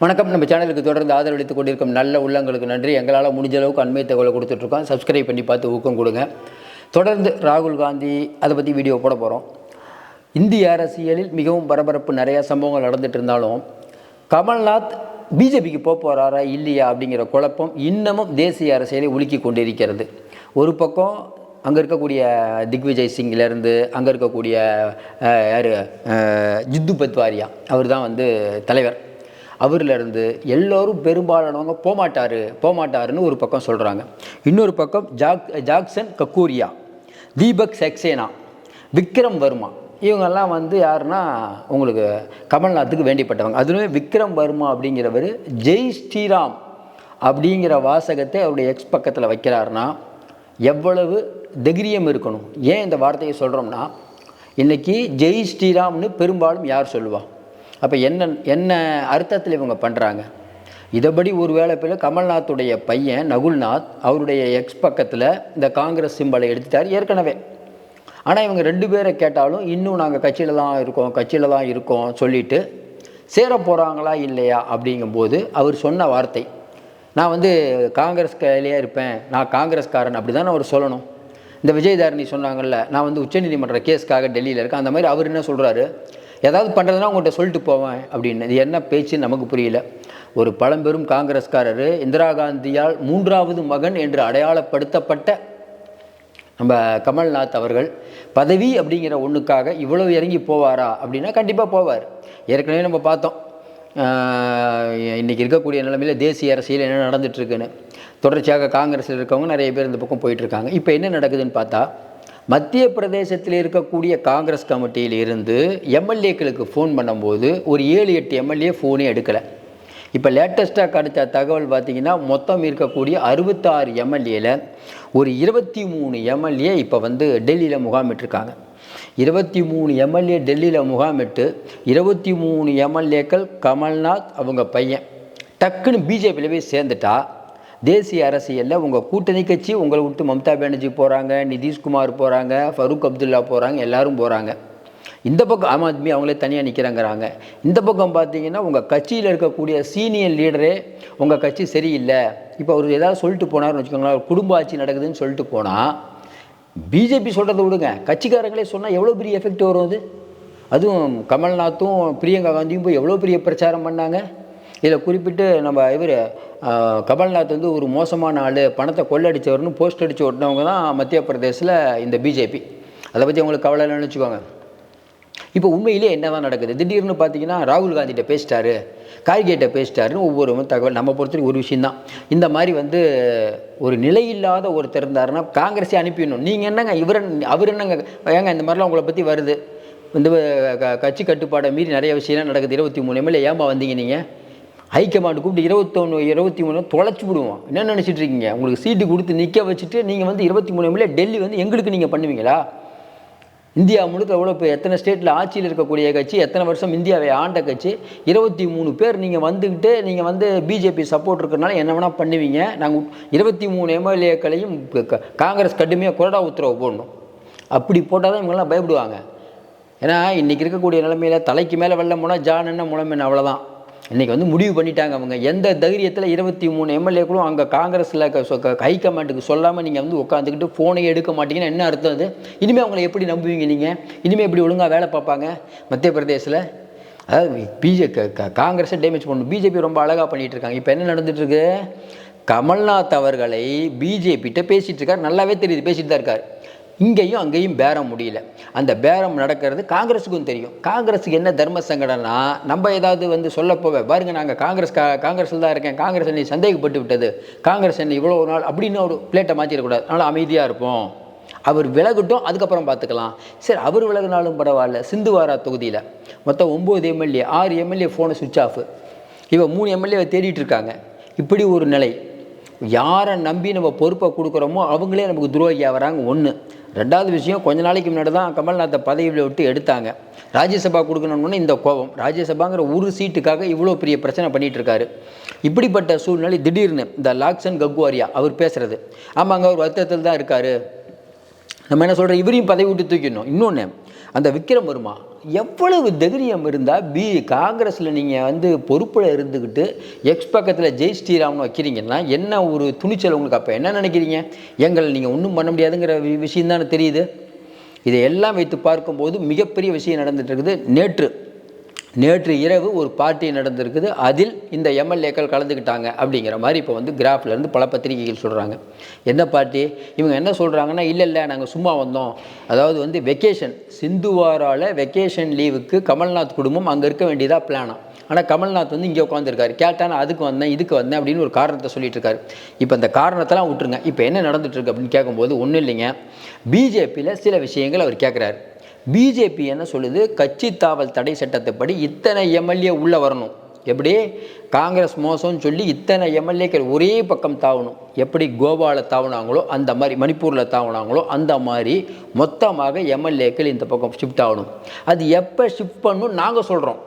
வணக்கம். நம்ம சேனலுக்கு தொடர்ந்து ஆதரவளித்துக் கொண்டிருக்கும் நல்ல உள்ளங்களுக்கு நன்றி. எங்களால் முடிஞ்ச அளவுக்கு அண்மை தகவலை கொடுத்துட்ருக்கோம். சப்ஸ்கிரைப் பண்ணி பார்த்து ஊக்கம் கொடுங்க. தொடர்ந்து ராகுல் காந்தி அதை பற்றி வீடியோ போட போகிறோம் இந்திய அரசியலில் மிகவும் பரபரப்பு நிறையா சம்பவங்கள் நடந்துட்டு இருந்தாலும் கமல்நாத் பிஜேபிக்கு போக போகிறாரா இல்லையா அப்படிங்கிற குழப்பம் இன்னமும் தேசிய அரசியலை உலுக்கி கொண்டிருக்கிறது. ஒரு பக்கம் அங்கே இருக்கக்கூடிய திக்விஜய் சிங்லேருந்து அங்கே இருக்கக்கூடிய யார் ஜித்து பத்வாரியா அவர் தான் வந்து தலைவர். அவர்லேருந்து எல்லோரும் பெரும்பாலானவங்க போமாட்டார் போமாட்டாருன்னு ஒரு பக்கம் சொல்கிறாங்க இன்னொரு பக்கம் ஜாக் ஜாக்சன் கக்கூரியா தீபக் சக்சேனா விக்ரம் வர்மா. இவங்கெல்லாம் வந்து யாருன்னா உங்களுக்கு கமல்நாத்துக்கு வேண்டிப்பட்டவங்க. அதுவுமே விக்ரம் வர்மா அப்படிங்கிறவர் ஜெய் ஸ்ரீராம் அப்படிங்கிற வாசகத்தை அவருடைய எக்ஸ் பக்கத்தில் வைக்கிறாருன்னா எவ்வளவு தைரியம் இருக்கணும்? ஏன் இந்த வார்த்தையை சொல்கிறோம்னா இன்றைக்கி ஜெய் ஸ்ரீராம்னு பெரும்பாலும் யார் சொல்லுவா? அப்போ என்ன என்ன அர்த்தத்தில் இவங்க பண்ணுறாங்க இதபடி ஒரு வேளை பிள்ளை கமல்நாத்துடைய பையன் நகுல்நாத் அவருடைய எக்ஸ் பக்கத்தில் இந்த காங்கிரஸ் சிம்பலை எடுத்துட்டார் ஏற்கனவே. ஆனால் இவங்க ரெண்டு பேரை கேட்டாலும் இன்னும் நாங்கள் கட்சியில் தான் இருக்கோம் கட்சியில் தான் இருக்கோம் சொல்லிட்டு சேர போகிறாங்களா இல்லையா அப்படிங்கும்போது அவர் சொன்ன வார்த்தை நான் வந்து காங்கிரஸ் கையிலேயே இருப்பேன் நான் காங்கிரஸ்காரன் அப்படி தானே அவர் சொல்லணும். இந்த விஜயதாரணி சொன்னாங்கல்ல நான் வந்து உச்சநீதிமன்ற கேஸ்க்காக டெல்லியில் இருக்கேன். அந்த மாதிரி அவர் என்ன சொல்கிறாரு ஏதாவது பண்ணுறதுனா உங்கள்கிட்ட சொல்லிட்டு போவேன் அப்படின்னு. இது என்ன பேச்சு நமக்கு புரியல. ஒரு பழம்பெரும் காங்கிரஸ்காரர் இந்திரா காந்தியால் மூன்றாவது மகன் என்று அடையாளப்படுத்தப்பட்ட நம்ம கமல்நாத் அவர்கள் பதவி அப்படிங்கிற ஒன்றுக்காக இவ்வளவு இறங்கி போவாரா அப்படின்னா கண்டிப்பாக போவார். ஏற்கனவே நம்ம பார்த்தோம். இன்றைக்கி இருக்கக்கூடிய நிலைமையில் தேசிய அரசியல் என்ன நடந்துகிட்ருக்குன்னு தொடர்ச்சியாக காங்கிரஸில் இருக்கவங்க நிறைய பேர் இந்த பக்கம் போயிட்டுருக்காங்க இப்போ என்ன நடக்குதுன்னு பார்த்தா மத்திய பிரதேசத்தில் இருக்கக்கூடிய காங்கிரஸ் கமிட்டியில் இருந்து எம்எல்ஏக்களுக்கு ஃபோன் பண்ணும்போது ஒரு ஏழு எட்டு எம்எல்ஏ ஃபோனே எடுக்கலை. இப்போ லேட்டஸ்ட்டாக கிடைச்ச தகவல் பார்த்தீங்கன்னா மொத்தம் இருக்கக்கூடிய அறுபத்தாறு எம்எல்ஏல ஒரு இருபத்தி மூணு எம்எல்ஏ இப்போ வந்து டெல்லியில் முகாமிட்டிருக்காங்க. இருபத்தி மூணு எம்எல்ஏ டெல்லியில் முகாமிட்டு இருபத்தி மூணு எம்எல்ஏக்கள் கமல்நாத் அவங்க பையன். டக்குன்னு பிஜேபியில் போய் சேர்ந்துட்டா தேசிய அரசியலில் உங்கள் கூட்டணி கட்சி உங்களை விட்டு மம்தா பானர்ஜி போகிறாங்க நிதிஷ்குமார் போகிறாங்க ஃபரூக் அப்துல்லா போகிறாங்க எல்லாரும் போகிறாங்க இந்த பக்கம் ஆம் ஆத்மி அவங்களே தனியாக நிற்கிறாங்கிறாங்க இந்த பக்கம் பார்த்தீங்கன்னா உங்கள் கட்சியில் இருக்கக்கூடிய சீனியர் லீடரே உங்கள் கட்சி சரியில்லை. இப்போ அவர் ஏதாவது சொல்லிட்டு போனார்னு வச்சுக்கோங்களேன் குடும்ப ஆட்சி நடக்குதுன்னு சொல்லிட்டு போனால் பிஜேபி சொல்கிறத விடுங்க. கட்சிக்காரங்களே சொன்னால் எவ்வளோ பெரிய எஃபெக்ட் வரும் அது? அதுவும் கமல்நாத்தும் பிரியங்கா காந்தியும் போய் எவ்வளோ பெரிய பிரச்சாரம் பண்ணாங்க? இதில் குறிப்பிட்டு நம்ம இவர் கமல்நாத் வந்து ஒரு மோசமான ஆள் பணத்தை கொள்ளடிச்சவர்னு போஸ்ட் அடித்து ஓட்டினவங்க தான் மத்திய பிரதேசில் இந்த பிஜேபி அதை பற்றி அவங்களுக்கு கவலை இல்லைன்னு வச்சுக்கோங்க இப்போ உண்மையிலே என்ன தான் நடக்குது? திடீர்னு பார்த்தீங்கன்னா ராகுல் காந்திகிட்ட பேசிட்டாரு கார்கேட்ட பேசிட்டாருன்னு ஒவ்வொரு தகவல் நம்ம பொறுத்தவரைக்கும் ஒரு விஷயந்தான் இந்த மாதிரி வந்து ஒரு நிலையில்லாத ஒருத்தர் இருந்தாருன்னா காங்கிரஸே அனுப்பிடணும். நீங்கள் என்னங்க இவர் அவர் என்னங்க ஏங்க இந்த மாதிரிலாம் உங்களை பற்றி வருது? இந்த க- கட்சி கட்டுப்பாடை மீறி நிறைய விஷயம்லாம் நடக்குது. இருபத்தி மூணு எம்எல்ஏ ஏமா வந்தீங்க நீங்கள் ஹைகமாண்டு கூப்பிட்டு இருபத்தொன்று இருபத்தி மூணு தொலைச்சி விடுவோம். என்ன நினச்சிட்டு இருக்கீங்க? உங்களுக்கு சீட்டு கொடுத்து நிற்க வச்சுட்டு நீங்கள் வந்து இருபத்தி மூணு எம்எல்ஏ டெல்லி வந்து எங்களுக்கு நீங்கள் பண்ணுவீங்களா? இந்தியா முழுக்க எவ்வளோ இப்போ எத்தனை ஸ்டேட்டில் ஆட்சியில் இருக்கக்கூடிய கட்சி எத்தனை வருஷம் இந்தியாவை ஆண்ட கட்சி இருபத்தி மூணு பேர் நீங்கள் வந்துக்கிட்டு நீங்கள் வந்து பிஜேபி சப்போர்ட் இருக்கிறனால என்ன வேணால் பண்ணுவீங்க? நாங்கள் இருபத்தி மூணு எம்எல்ஏக்களையும் காங்கிரஸ் கடுமையாக கொறடா உத்தரவு போடணும். அப்படி போட்டால் தான் இவங்கெல்லாம் பயப்படுவாங்க. ஏன்னா இன்றைக்கி இருக்கக்கூடிய நிலைமையில் தலைக்கு மேலே வெள்ளம் போனால் ஜான் என்ன முளம் என்ன அவ்வளோதான் இன்றைக்கி வந்து முடிவு பண்ணிட்டாங்க அவங்க. எந்த தைரியத்தில் இருபத்தி மூணு எம்எல்ஏக்களும் அங்கே காங்கிரஸில் ஹை கமாண்டுக்கு சொல்லாமல் நீங்கள் வந்து உட்காந்துக்கிட்டு ஃபோனை எடுக்க மாட்டீங்கன்னா என்ன அர்த்தம் அது? இனிமேல் அவங்கள எப்படி நம்புவீங்க நீங்கள் இனிமேல் எப்படி ஒழுங்காக வேலை பார்ப்பாங்க? மத்திய பிரதேசில் அதாவது பிஜே காங்கிரஸை டேமேஜ் பண்ணணும். பிஜேபி ரொம்ப அழகாக பண்ணிகிட்டு இருக்காங்க. இப்போ என்ன நடந்துகிட்ருக்கு கமல்நாத் அவர்களை பிஜேபிகிட்ட பேசிகிட்டு இருக்கார். நல்லாவே தெரியுது. பேசிகிட்டு தான் இருக்கார். இங்கேயும் அங்கேயும் பேரம் முடியல. அந்த பேரம் நடக்கிறது காங்கிரஸுக்கும் தெரியும். காங்கிரஸுக்கு என்ன தர்ம சங்கடனா நம்ம ஏதாவது வந்து சொல்ல போவே பாருங்க நாங்கள் காங்கிரஸ் கா காங்கிரஸில் தான் இருக்கேன் காங்கிரஸ் என்னை சந்தேகப்பட்டு விட்டது காங்கிரஸ் என்னை இவ்வளோ நாள் அப்படின்னு ஒரு பிளேட்டை மாற்றிடக்கூடாது அதனால் அமைதியாக இருப்போம். அவர் விலகட்டும் அதுக்கப்புறம் பார்த்துக்கலாம். சரி அவர் விலகினாலும் பரவாயில்ல சிந்துவாரா தொகுதியில். மொத்தம் ஒம்பது எம்எல்ஏ ஆறு எம்எல்ஏ ஃபோனை சுவிட்ச் ஆஃப் இவன் மூணு எம்எல்ஏவை தேடிட்டு இருக்காங்க. இப்படி ஒரு நிலை. யாரை நம்பி நம்ம பொறுப்பை கொடுக்குறோமோ அவங்களே நமக்கு துரோகியாக வராங்க ஒன்று ரெண்டாவது விஷயம் கொஞ்ச நாளைக்கு முன்னாடி தான் கமல்நாத்தை பதவியில் விட்டு எடுத்தாங்க. ராஜ்யசபா கொடுக்கணும்னு இந்த கோபம் ராஜ்யசபாங்கிற ஒரு சீட்டுக்காக இவ்வளோ பெரிய பிரச்சனை பண்ணிகிட்டு இருக்காரு இப்படிப்பட்ட சூழ்நிலை திடீர்னு இந்த லாக்சன் கக்வாரியா அவர் பேசுகிறது ஆமாங்க அவர் வருத்தத்தில் தான் இருக்கார். நம்ம என்ன சொல்கிறோம் இவரையும் பதவி விட்டு தூக்கிடணும். இன்னொன்று அந்த விக்ரம் வருமா? எவ்வளவு தைரியம் இருந்தால் பி காங்கிரஸில் நீங்கள் வந்து பொறுப்பில் இருந்துக்கிட்டு எக்ஸ் பக்கத்தில் ஜெய் ஸ்ரீராம்னு வைக்கிறீங்கன்னா என்ன ஒரு துணிச்சல் உங்களுக்கு? அப்போ என்ன நினைக்கிறீங்க? எங்களை நீங்கள் ஒன்றும் பண்ண முடியாதுங்கிற வி- விஷயம் தானே தெரியுது. இதை எல்லாம் வைத்து பார்க்கும்போது மிகப்பெரிய விஷயம் நடந்துகிட்ருக்குது இருக்குது. நேற்று நேற்று இரவு ஒரு பார்ட்டி நடந்திருக்குது. அதில் இந்த எம்எல்ஏக்கள் கலந்துக்கிட்டாங்க அப்படிங்கிற மாதிரி இப்போ வந்து கிராஃப்லேருந்து பல பத்திரிகைகள் சொல்கிறாங்க என்ன பார்ட்டி? இவங்க என்ன சொல்கிறாங்கன்னா இல்லை இல்லை நாங்கள் சும்மா வந்தோம். அதாவது வந்து வெக்கேஷன் சிந்துவாரால் வெக்கேஷன் லீவுக்கு கமல்நாத் குடும்பம் அங்கே இருக்க வேண்டியதாக பிளானா ஆனால் கமல்நாத் வந்து இங்கே உட்காந்துருக்காரு கேட்டால் நான் அதுக்கு வந்தேன் இதுக்கு வந்தேன் அப்படின்னு ஒரு காரணத்தை சொல்லிட்டு இருக்காரு இப்போ இந்த காரணத்தெல்லாம் விட்டுருங்க. இப்போ என்ன நடந்துட்டு இருக்கு அப்படின்னு கேட்கும்போது ஒன்றும் இல்லைங்க. பிஜேபியில் சில விஷயங்கள் அவர் கேட்குறாரு பிஜேபி என்ன சொல்லுது? கட்சி தாவல் தடை சட்டத்தைப்படி இத்தனை எம்எல்ஏ உள்ளே வரணும். எப்படி? காங்கிரஸ் மோசம்னு சொல்லி இத்தனை எம்எல்ஏக்கள் ஒரே பக்கம் தாவணும். எப்படி கோவாவில் தாவுனாங்களோ அந்த மாதிரி மணிப்பூரில் தாவுனாங்களோ அந்த மாதிரி மொத்தமாக எம்எல்ஏக்கள் இந்த பக்கம் ஷிஃப்ட் ஆகணும். அது எப்போ ஷிஃப்ட் பண்ணணும் நாங்கள் சொல்கிறோம்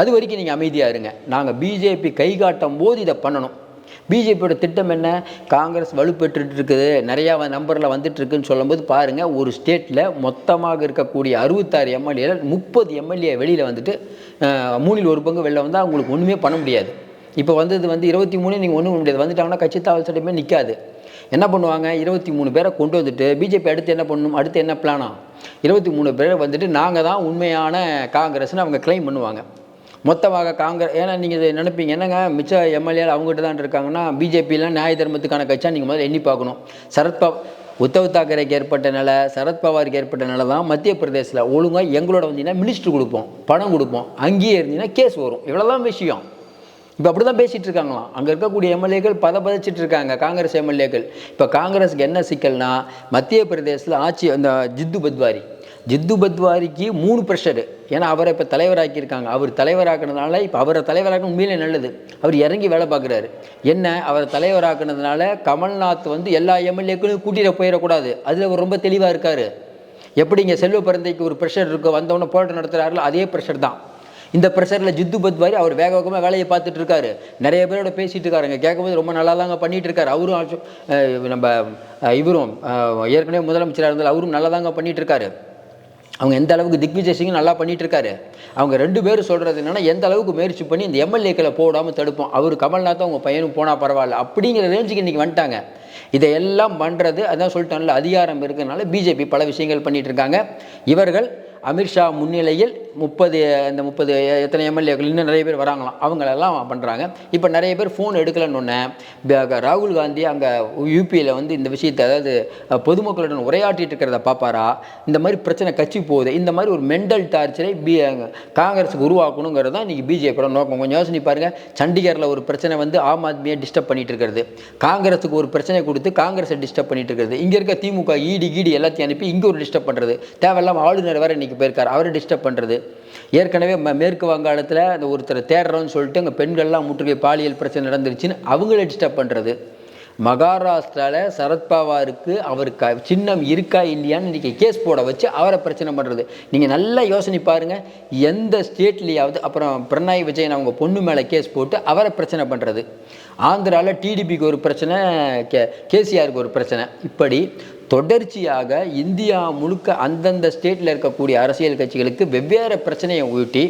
அது வரைக்கும் நீங்கள் அமைதியாக இருங்க. நாங்கள் பிஜேபி கை காட்டும் போது இதை பண்ணணும். பிஜேபியோட திட்டம் என்ன? காங்கிரஸ் வலுப்பெற்றுட்டு இருக்குது. நிறையா நம்பரில் வந்துட்டுருக்குன்னு சொல்லும்போது பாருங்கள் ஒரு ஸ்டேட்டில் மொத்தமாக இருக்கக்கூடிய அறுபத்தாறு எம்எல்ஏல முப்பது எம்எல்ஏ வெளியில் வந்துட்டு மூணில் ஒரு பங்கு வெளில வந்தால் அவங்களுக்கு ஒன்றுமே பண்ண முடியாது. இப்போ வந்தது வந்து இருபத்தி மூணு நீங்கள் ஒன்றும் பண்ண முடியாது. வந்துட்டாங்கன்னா கட்சி தாவல் சட்டமே நிற்காது என்ன பண்ணுவாங்க? இருபத்தி மூணு பேரை கொண்டு வந்துட்டு பிஜேபி அடுத்து என்ன பண்ணணும் அடுத்து என்ன பிளானா இருபத்தி மூணு பேரை வந்துட்டு நாங்கள் தான் உண்மையான காங்கிரஸ்னு அவங்க க்ளைம் பண்ணுவாங்க. மொத்தமாக காங்கிரஸ் ஏன்னா நீங்கள் இதை நினைப்பீங்க என்னங்க மிச்ச எம்எல்ஏ அவங்ககிட்ட தான் இருக்காங்கன்னா பிஜேபிலாம் நியாய தர்மத்துக்கான கட்சியாக நீங்கள் முதல்ல எண்ணி பார்க்கணும். சரத்பவ் உத்தவ் தாக்கரேக்கு ஏற்பட்ட நிலை சரத்பவாருக்கு ஏற்பட்ட நிலை தான் மத்திய பிரதேசில் ஒழுங்காக எங்களோட வந்தீங்கன்னா மினிஸ்டர் கொடுப்போம் பணம் கொடுப்போம் அங்கேயே இருந்தீங்கன்னா கேஸ் வரும். இவ்வளோதான் விஷயம். இப்போ அப்படி தான் பேசிகிட்டு இருக்காங்களாம். அங்கே இருக்கக்கூடிய எம்எல்ஏக்கள் பத பதச்சிட்டு இருக்காங்க காங்கிரஸ் எம்எல்ஏக்கள். இப்போ காங்கிரஸுக்கு என்ன சிக்கல்னா மத்திய பிரதேசத்தில் ஆட்சி அந்த ஜித்து பத்வாரி ஜித்து பத்வாரிக்கு மூணு ப்ரெஷரு ஏன்னா அவரை இப்போ தலைவராக்கியிருக்காங்க. அவர் தலைவராக்குனதுனால இப்போ அவரை தலைவராக்க உண்மையிலே நல்லது. அவர் இறங்கி வேலை பார்க்குறாரு. என்ன அவரை தலைவராக்கினதுனால கமல்நாத் வந்து எல்லா எம்எல்ஏக்களும் கூட்டிகிட்டு போயிடக்கூடாது. அதில் அவர் ரொம்ப தெளிவாக இருக்கார். எப்படி இங்கே செல்வ பிறந்தைக்கு ஒரு ப்ரெஷர் இருக்கும் வந்தவொடனே போராட்டம் நடத்துகிறாருல அதே ப்ரெஷர் தான். இந்த ப்ரெஷரில் ஜித்து பத்வாரி அவர் வேக வேகமாக வேலையை பார்த்துட்டு இருக்காரு. நிறைய பேரோட பேசிகிட்டு இருக்காருங்க. கேட்கும்போது ரொம்ப நல்லா தாங்க பண்ணிகிட்டு இருக்காரு. அவரும் நம்ம இவரும் ஏற்கனவே முதலமைச்சராக இருந்தாலும் அவரும் நல்லா தாங்க பண்ணிகிட்டு இருக்காரு. அவங்க எந்த அளவுக்கு திக்விஜய் சிங் நல்லா பண்ணிகிட்ருக்காரு இருக்காரு அவங்க ரெண்டு பேரும் சொல்கிறது என்னென்னா எந்த அளவுக்கு முயற்சி பண்ணி இந்த எம்எல்ஏக்களை போடாமல் தடுப்போம். அவர் கமல்நாத்தும் அவங்க பையனும் போனால் பரவாயில்ல. அப்படிங்கிற ரேஞ்சுக்கு இன்றைக்கி வந்துட்டாங்க. இதையெல்லாம் பண்ணுறது அதான் சொல்லிட்டோம்ல அதிகாரம் இருக்கிறதுனால பிஜேபி பல விஷயங்கள் பண்ணிகிட்டு இருக்காங்க இவர்கள் அமித்ஷா முன்னிலையில் முப்பது அந்த முப்பது எத்தனை எம்எல்ஏக்கள் இன்னும் நிறைய பேர் வராங்களாம். அவங்களெல்லாம் பண்ணுறாங்க இப்போ நிறைய பேர் ஃபோன் எடுக்கலன்னு ஒன்று ராகுல் காந்தி அங்கே யூபியில் வந்து இந்த விஷயத்தை அதாவது பொதுமக்களுடன் உரையாற்றிட்டு இருக்கிறத பார்ப்பாரா இந்த மாதிரி பிரச்சனை கட்சி போகுது. இந்த மாதிரி ஒரு மென்டல் டார்ச்சரை பி காங்கிரஸுக்கு உருவாக்கணுங்கிறது தான் இன்றைக்கி பிஜேபியோட நோக்கம். கொஞ்சம் யோசனை பாருங்கள் சண்டிகரில் ஒரு பிரச்சனை வந்து ஆம் ஆத்மியை டிஸ்டர்ப் பண்ணிட்டு இருக்கிறது. காங்கிரஸுக்கு ஒரு பிரச்சனை கொடுத்து காங்கிரஸை டிஸ்டர்ப் பண்ணிட்டு இருக்கிறது. இங்கே இருக்க திமுக ஈடி கீடி எல்லாத்தையும் அனுப்பி இங்கே ஒரு டிஸ்டர்ப் பண்ணுறது தேவையில்லாம ஆளுநர் வேறு இன்றைக்கி போயிருக்கார். அவரை டிஸ்டர்ப் பண்ணுறது ஏற்கனவே ம- மேற்கு வங்காளத்தில் அந்த ஒருத்தர் தேடுறோன்னு சொல்லிட்டு அங்கே பெண்கள்லாம் முற்றுகை பாலியல் பிரச்சனை நடந்துருச்சுன்னு அவங்கள டிஸ்டர்ப் பண்ணுறது மகாராஷ்டிராவில் சரத்பவாருக்கு அவருக்கு சின்னம் இருக்கா இல்லையான்னு இன்றைக்கி கேஸ் போட வச்சு அவரை பிரச்சனை பண்ணுறது நீங்கள் நல்லா யோசனை பாருங்கள் எந்த ஸ்டேட்லேயாவது அப்புறம் பிரணாய் விஜயன் அவங்க பொண்ணு மேலே கேஸ் போட்டு அவரை பிரச்சனை பண்ணுறது ஆந்திராவில் டிடிபிக்கு ஒரு பிரச்சனை கே கேசிஆருக்கு ஒரு பிரச்சனை. இப்படி தொடர்ச்சியாக இந்தியா முழுக்க அந்தந்த ஸ்டேட்டில் இருக்கக்கூடிய அரசியல் கட்சிகளுக்கு வெவ்வேறு பிரச்சனையை ஊட்டி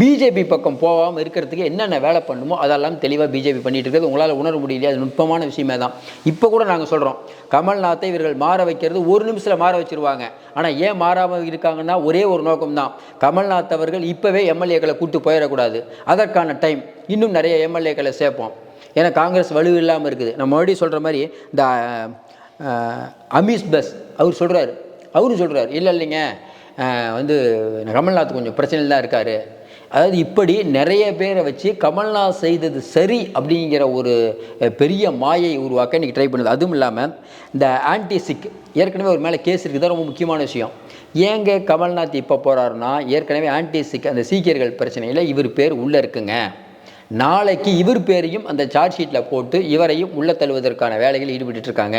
பிஜேபி பக்கம் போகாமல் இருக்கிறதுக்கு என்னென்ன வேலை பண்ணுமோ அதெல்லாம் தெளிவாக பிஜேபி பண்ணிட்டு இருக்கிறது. உங்களால் உணர முடியல அது நுட்பமான விஷயமே தான் இப்போ கூட நாங்கள் சொல்கிறோம் கமல்நாத்தை இவர்கள் மாற வைக்கிறது ஒரு நிமிஷத்தில் மாற வச்சிருவாங்க. ஆனால் ஏன் மாறாமல் இருக்காங்கன்னா ஒரே ஒரு நோக்கம் தான் கமல்நாத் அவர்கள் இப்போவே எம்எல்ஏக்களை கூட்டு போயிடக்கூடாது. அதற்கான டைம் இன்னும் நிறைய எம்எல்ஏக்களை சேர்ப்போம். ஏன்னா காங்கிரஸ் வலு இல்லாமல் இருக்குது. நம்ம மறுபடியும் சொல்கிற மாதிரி இந்த அமீஸ் பஸ். அவர் சொல்கிறாரு அவரும் சொல்கிறார் இல்லை இல்லைங்க. வந்து கமல்நாத் கொஞ்சம் பிரச்சனையில் தான் இருக்கார். அதாவது இப்படி நிறைய பேரை வச்சு கமல்நாத் செய்தது சரி அப்படிங்கிற ஒரு பெரிய மாயை உருவாக்க இன்றைக்கி ட்ரை பண்ணுது. அதுவும் இல்லாமல் இந்த ஆன்டிசிக் ஏற்கனவே ஒரு மேலே கேஸ் இருக்குது ரொம்ப முக்கியமான விஷயம். ஏங்க கமல்நாத் இப்போ போகிறாருன்னா ஏற்கனவே ஆன்டிசிக் அந்த சீக்கியர்கள் பிரச்சனையில் இவர் பேர் உள்ளே இருக்குங்க. நாளைக்கு இவர் பேரையும் அந்த சார்ஜ் ஷீட்டில் போட்டு இவரையும் உள்ள தள்ளுவதற்கான வேலைகள் ஈடுபட்டு இருக்காங்க.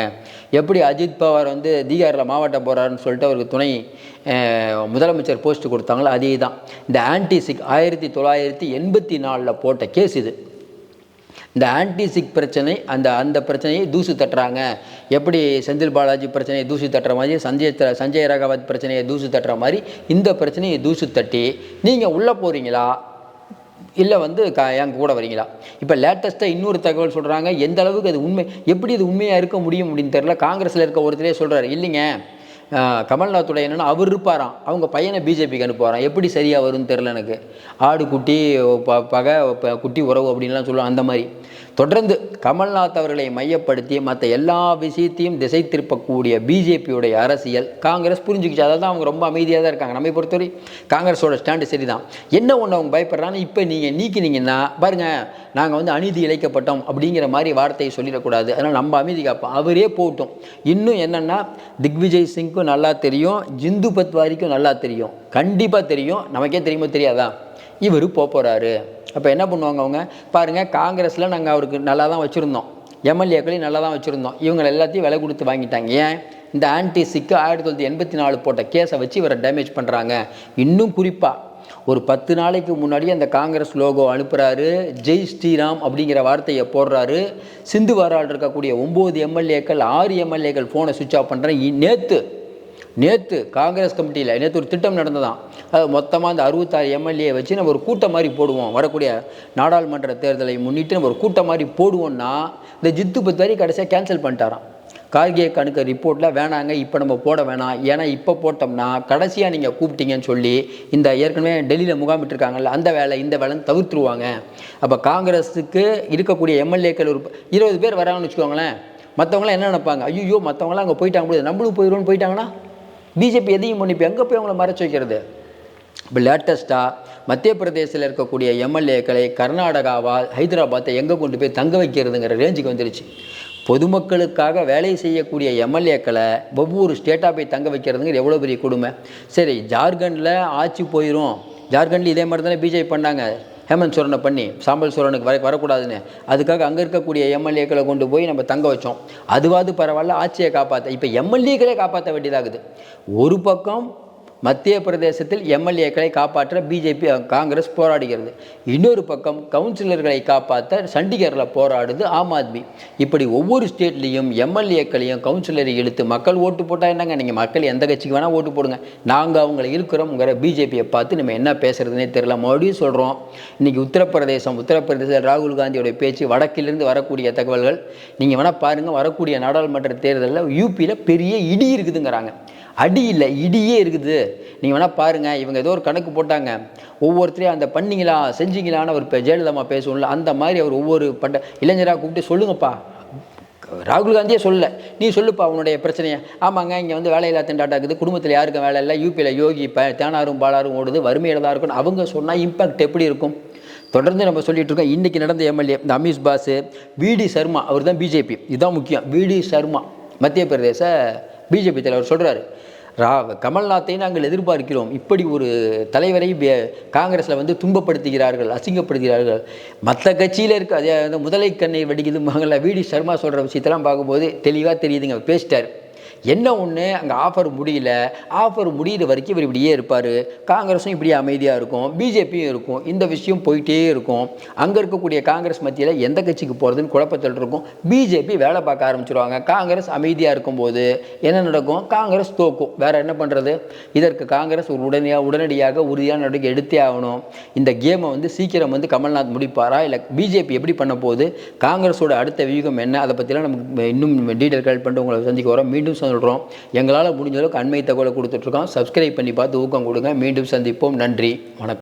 எப்படி அஜித் பவார் வந்து தீகாரில் மாவட்டம் போகிறாருன்னு சொல்லிட்டு அவருக்கு துணை முதலமைச்சர் போஸ்ட் கொடுத்தாங்களோ அதே தான். இந்த ஆன்டிசிக் ஆயிரத்தி தொள்ளாயிரத்தி எண்பத்தி நாலில் போட்ட கேஸ் இது. இந்த ஆன்டிசிக் பிரச்சனை அந்த அந்த பிரச்சனையை தூசு தட்டுறாங்க. எப்படி செந்தில் பாலாஜி பிரச்சனையை தூசு தட்டுற மாதிரி சஞ்சய் சஞ்சய் ராகவத் பிரச்சனையை தூசு தட்டுற மாதிரி இந்த பிரச்சனையை தூசு தட்டி நீங்கள் உள்ளே போகிறீங்களா இல்லை வந்து க என் கூட வரீங்களா? இப்போ லேட்டஸ்ட்டாக இன்னொரு தகவல் சொல்கிறாங்க எந்த அளவுக்கு அது உண்மை எப்படி இது உண்மையாக இருக்க முடியும் அப்படின்னு தெரில காங்கிரஸில் இருக்க ஒருத்தரே சொல்கிறாரு இல்லைங்க கமல்நாத்துடைய என்னென்னா அவர் இருப்பாராம் அவங்க பையனை பிஜேபிக்கு அனுப்புவாராம் எப்படி சரியாக வரும்னு தெரில எனக்கு. ஆடு குட்டி ப பகை ப- குட்டி உறவு அப்படின்லாம் சொல்லுவாங்க அந்த மாதிரி. தொடர்ந்து கமல்நாத் அவர்களை மையப்படுத்தி மற்ற எல்லா விஷயத்தையும் திசை திருப்பக்கூடிய பிஜேபியுடைய அரசியல் காங்கிரஸ் புரிஞ்சுக்கிச்சு. அதாவது அவங்க ரொம்ப அமைதியாக தான் இருக்காங்க. நம்மை பொறுத்தவரை காங்கிரஸோட ஸ்டாண்டு சரிதான். என்ன ஒன்று அவங்க பயப்படுறாங்க இப்போ நீங்கள் நீக்கினீங்கன்னா பாருங்கள் நாங்கள் வந்து அநீதி இழைக்கப்பட்டோம் அப்படிங்கிற மாதிரி வார்த்தையை சொல்லிடக்கூடாது. அதனால் நம்ம அமைதி காப்போம். அவரே போட்டோம் இன்னும் என்னென்னா திக்விஜய் சிங்க்கும் நல்லா தெரியும் ஜிந்து பத்வாரிக்கும் நல்லா தெரியும். கண்டிப்பாக தெரியும். நமக்கே தெரியுமோ தெரியாதா? இவர் போகிறாரு அப்போ என்ன பண்ணுவாங்க அவங்க? பாருங்கள் காங்கிரஸில் நாங்கள் அவருக்கு நல்லா தான் வச்சுருந்தோம். எம்எல்ஏக்களையும் நல்லா தான் வச்சுருந்தோம். இவங்க எல்லாத்தையும் விலை கொடுத்து வாங்கிட்டாங்க. ஏன்? இந்த ஆன்டி சிக்கு ஆயிரத்தி தொள்ளாயிரத்தி எண்பத்தி நாலு போட்ட கேஸை வச்சு இவரை டேமேஜ் பண்ணுறாங்க இன்னும் குறிப்பாக ஒரு பத்து நாளைக்கு முன்னாடி அந்த காங்கிரஸ் லோகோ அனுப்புகிறாரு ஜெய் ஸ்ரீராம் அப்படிங்கிற வார்த்தையை போடுறாரு. சிந்துவாரால் இருக்கக்கூடிய ஒம்பது எம்எல்ஏக்கள் ஆறு எம்எல்ஏக்கள் ஃபோனை சுவிட்ச் ஆஃப் பண்ணுறேன் நேற்று நேற்று காங்கிரஸ் கமிட்டியில் நேற்று ஒரு திட்டம் நடந்ததான் அது மொத்தமாக அந்த அறுபத்தாறு எம்எல்ஏ வச்சு நம்ம ஒரு கூட்டம் மாதிரி போடுவோம். வரக்கூடிய நாடாளுமன்ற தேர்தலை முன்னிட்டு நம்ம ஒரு கூட்டம் மாதிரி போடுவோம்னா இந்த ஜித்து பத்தாரி கடைசியாக கேன்சல் பண்ணிட்டாராம். கார்கே கணக்கு ரிப்போர்ட்டில் வேணாங்க இப்போ நம்ம போட வேணாம். ஏன்னா இப்போ போட்டோம்னா கடைசியாக நீங்கள் கூப்பிட்டீங்கன்னு சொல்லி இந்த ஏற்கனவே டெல்லியில் முகாமிட்டிருக்காங்கல்ல அந்த வேலை இந்த வேலைன்னு தவிர்த்துருவாங்க. அப்போ காங்கிரஸுக்கு இருக்கக்கூடிய எம்எல்ஏக்கள் ஒரு இருபது பேர் வராங்கன்னு வச்சுக்கோங்களேன். மற்றவங்களாம் என்ன நினைப்பாங்க? ஐயோ மற்றவங்களாம் அங்கே போயிட்டாங்க போது நம்மளும் போயிடுவோம்னு போயிட்டாங்கன்னா பிஜேபி எதையும் பண்ணி இப்போ எங்கே போய் அவங்கள மறைச்சு வைக்கிறது? இப்போ லேட்டஸ்ட்டாக மத்திய பிரதேசத்தில் இருக்கக்கூடிய எம்எல்ஏக்களை கர்நாடகாவால் ஹைதராபாத்தை எங்கே கொண்டு போய் தங்க வைக்கிறதுங்கிற ரேஞ்சுக்கு வந்துருச்சு. பொதுமக்களுக்காக வேலை செய்யக்கூடிய எம்எல்ஏக்களை ஒவ்வொரு ஸ்டேட்டாக போய் தங்க வைக்கிறதுங்கிற எவ்வளோ பெரிய கொடுமை? சரி ஜார்க்கண்டில் ஆட்சி போயிடும் ஜார்க்கண்டில் இதே மாதிரி தானே பிஜேபி பண்ணாங்க. ஹேமந்த் சோரனை பண்ணி சாம்பல் சோரனுக்கு வர வரக்கூடாதுன்னு. அதுக்காக அங்கே இருக்கக்கூடிய எம்எல்ஏக்களை கொண்டு போய் நம்ம தங்க வச்சோம். அதுவாது பரவாயில்ல ஆட்சியை காப்பாற்ற இப்போ எம்எல்ஏக்களே காப்பாற்ற வேண்டியதாகுது. ஒரு பக்கம் மத்திய பிரதேசத்தில் எம்எல்ஏக்களை காப்பாற்ற பிஜேபி காங்கிரஸ் போராடுகிறது. இன்னொரு பக்கம் கவுன்சிலர்களை காப்பாற்ற சண்டிகரில் போராடுது ஆம் ஆத்மி. இப்படி ஒவ்வொரு ஸ்டேட்லேயும் எம்எல்ஏக்களையும் கவுன்சிலரை இழுத்து மக்கள் ஓட்டு போட்டால் என்னங்க? நீங்கள் மக்கள் எந்த கட்சிக்கு வேணால் ஓட்டு போடுங்க. நாங்கள் அவங்களை இருக்கிறோங்கிற பிஜேபியை பார்த்து நம்ம என்ன பேசுறதுனே தெரியல. மறுபடியும் சொல்கிறோம் இன்றைக்கி உத்தரப்பிரதேசம் உத்தரப்பிரதேச ராகுல் காந்தியோட பேச்சு வடக்கிலிருந்து வரக்கூடிய தகவல்கள். நீங்கள் வேணால் பாருங்கள் வரக்கூடிய நாடாளுமன்ற தேர்தலில் யூபியில் பெரிய இடி இருக்குதுங்கிறாங்க. அடி இல்லை இடியே இருக்குது. நீங்கள் வேணால் பாருங்கள் இவங்க ஏதோ ஒரு கணக்கு போட்டாங்க. ஒவ்வொருத்தரையும் அந்த பண்ணிங்களா செஞ்சிங்களான்னு அவர் இப்போ ஜெயலலிதா பேசுவோம்ல அந்த மாதிரி அவர் ஒவ்வொரு பண்ட இளைஞராக கூப்பிட்டு சொல்லுங்கப்பா. ராகுல் காந்தியே சொல்ல நீ சொல்லுப்பா அவனுடைய பிரச்சனையை. ஆமாங்க இங்கே வந்து வேலையில்லா இருக்குது. குடும்பத்தில் யாருக்கும் வேலை இல்லை. யூபியில் யோகி இப்போ தேனாரும் பாலாரும் ஓடுது. வறுமையில் தான் இருக்கும் அவங்க சொன்னால் இம்பாக்ட் எப்படி இருக்கும்? தொடர்ந்து நம்ம சொல்லிட்டு இருக்கோம். இன்றைக்கி நடந்த எம்எல்ஏ இந்த அமீஷ் பாஸ் விடி சர்மா அவர் தான் பிஜேபி இதுதான் முக்கியம். விடி சர்மா மத்திய பிரதேச பிஜேபி தலைவர் சொல்கிறாரு ரா கமல்நாத்தை நாங்கள் எதிர்பார்க்கிறோம். இப்படி ஒரு தலைவரை காங்கிரஸில் வந்து துன்பப்படுத்துகிறார்கள் அசிங்கப்படுத்துகிறார்கள். மற்ற கட்சியில் இருக்க அதே முதலை கண்ணை வெடிக்குது மகள வீடி சர்மா சொல்கிற விஷயத்தெல்லாம் பார்க்கும்போது தெளிவாக தெரியுதுங்க பேசிட்டார். என்ன ஒன்று அங்கே ஆஃபர் முடியல. ஆஃபர் முடியிற வரைக்கும் இவர் இப்படியே இருப்பார். காங்கிரஸும் இப்படி அமைதியாக இருக்கும். பிஜேபியும் இருக்கும். இந்த விஷயம் போயிட்டே இருக்கும். அங்கே இருக்கக்கூடிய காங்கிரஸ் மத்தியில் எந்த கட்சிக்கு போகிறதுன்னு குழப்பத்தில் இருக்கும். பிஜேபி வேலை பார்க்க ஆரம்பிச்சிருவாங்க. காங்கிரஸ் அமைதியாக இருக்கும்போது என்ன நடக்கும்? காங்கிரஸ் தோக்கும். வேறு என்ன பண்ணுறது இதற்கு காங்கிரஸ் ஒரு உடனடியாக உடனடியாக உறுதியான நடவடிக்கை எடுத்தே ஆகணும். இந்த கேமை வந்து சீக்கிரம் வந்து கமல்நாத் முடிப்பாரா? இல்லை பிஜேபி எப்படி பண்ண போகுது? காங்கிரஸோட அடுத்த வியூகம் என்ன? அதை பற்றிலாம் நமக்கு இன்னும் டீட்டெயில் கலெக்ட் பண்ணிட்டு உங்களை சந்திக்க வரோம் மீண்டும் சொல்கிறோம் எங்களால் முடிஞ்ச அளவுக்கு அண்மை தகவலை கொடுத்துட்ருக்கோம் சப்ஸ்கிரைப் பண்ணி பார்த்து ஊக்கம் கொடுங்க. மீண்டும் சந்திப்போம். நன்றி. வணக்கம்.